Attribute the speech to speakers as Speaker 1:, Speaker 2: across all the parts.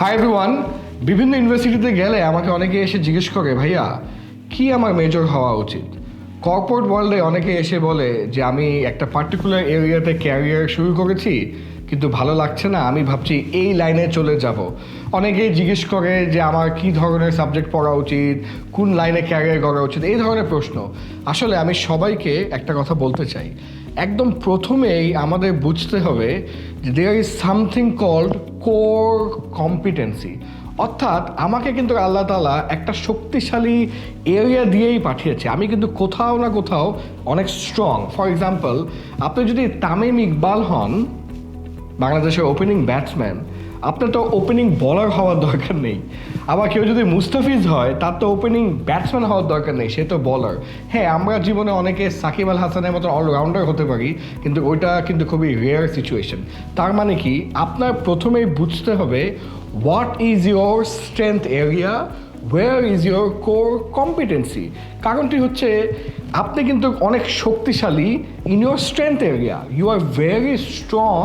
Speaker 1: High everyone বিভিন্ন ইউনিভার্সিটিতে গেলে আমাকে অনেকে এসে জিজ্ঞেস করে, ভাইয়া, কি আমার মেজর হওয়া উচিত? কর্পোরেট ওয়ার্ল্ডে অনেকে এসে বলে যে, আমি একটা পার্টিকুলার এরিয়াতে ক্যারিয়ার শুরু করেছি, কিন্তু ভালো লাগছে না, আমি ভাবছি এই লাইনে চলে যাব। অনেকেই জিজ্ঞেস করে যে, আমার কি ধরনের সাবজেক্ট পড়া উচিত? কোন লাইনে ক্যারিয়ার করা উচিত? এই ধরনের প্রশ্ন। আসলে আমি সবাইকে একটা কথা বলতে চাই। একদম প্রথমেই আমাদের বুঝতে হবে যে there is something called core competency অর্থাৎ আমাকে কিন্তু আল্লাহ তালা একটা শক্তিশালী এরিয়া দিয়েই পাঠিয়েছে। আমি কিন্তু কোথাও না কোথাও অনেক স্ট্রং ফর এক্সাম্পল আপনি যদি তামিম ইকবাল হন, বাংলাদেশের ওপেনিং ব্যাটসম্যান আপনার তো ওপেনিং বলার হওয়ার দরকার নেই। আবার কেউ যদি মুস্তাফিজ হয়, তার তো ওপেনিং ব্যাটসম্যান হওয়ার দরকার নেই, সে তো বলার হ্যাঁ আমরা জীবনে অনেকে সাকিব আল হাসানের মতো অলরাউন্ডার হতে পারি, কিন্তু ওইটা কিন্তু খুবই রেয়ার সিচুয়েশন তার মানে কি, আপনার প্রথমেই বুঝতে হবে what is your strength area where is your core competency কারণটি হচ্ছে আপনি কিন্তু অনেক শক্তিশালী in your strength area you are very strong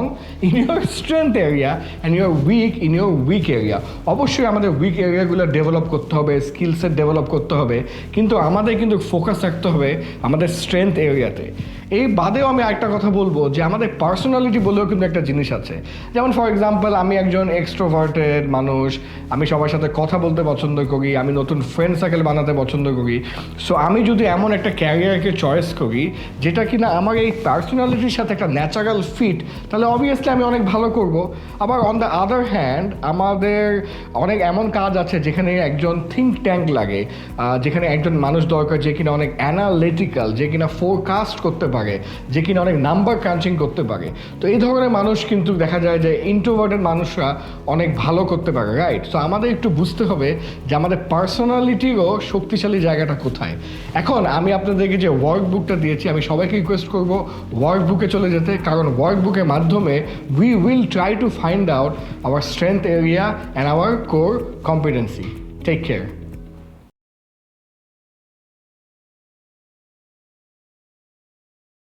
Speaker 1: in your strength area and you are weak in your weak area অবশ্যই আমাদের উইক এরিয়াগুলো ডেভেলপ করতে হবে স্কিল সেট ডেভেলপ করতে হবে, কিন্তু আমাদের কিন্তু ফোকাস রাখতে হবে আমাদের স্ট্রেংথ এরিয়াতে এই বাদেও আমি একটা কথা বলব যে আমাদের পার্সোনালিটি বলেও কিন্তু একটা জিনিস আছে। যেমন ফর এক্সাম্পল আমি একজন এক্সট্রোভার্টেড মানুষ, আমি সবার সাথে কথা বলতে পছন্দ করি, আমি নতুন ফ্রেন্ড সার্কেল বানাতে পছন্দ করি। সো আমি যদি এমন একটা ক্যারিয়ারকে চয়েস করি, যেটা কিনা আমার এই পার্সোনালিটির সাথে একটা ন্যাচারাল ফিট তাহলে অবভিয়াসলি আমি অনেক ভালো করব। আবার অন দ্য আদার হ্যান্ড আমাদের অনেক এমন কাজ আছে যেখানে একজন থিঙ্ক ট্যাঙ্ক লাগে যেখানে একজন মানুষ দরকার যে কিনা অনেক অ্যানালিটিক্যাল যে কিনা ফোরকাস্ট করতে পারে, যে কিনা অনেক নাম্বার ক্রাঞ্চিং করতে পারে। তো এই ধরনের মানুষ কিন্তু দেখা যায় যে ইন্ট্রোভার্টেড মানুষরা অনেক ভালো করতে পারে রাইট সো আমাদের একটু বুঝতে হবে যে আমাদের পার্সোনালিটিরও শক্তিশালী জায়গাটা কোথায়। এখন আমি আপনাদেরকে যে ওয়ার্ক বুকটা দিয়েছি, আমি সবাইকে রিকোয়েস্ট করব ওয়ার্ক বুকে চলে যেতে। কারণ ওয়ার্ক বুকের মাধ্যমে we will try to find out our strength area and our core competency take care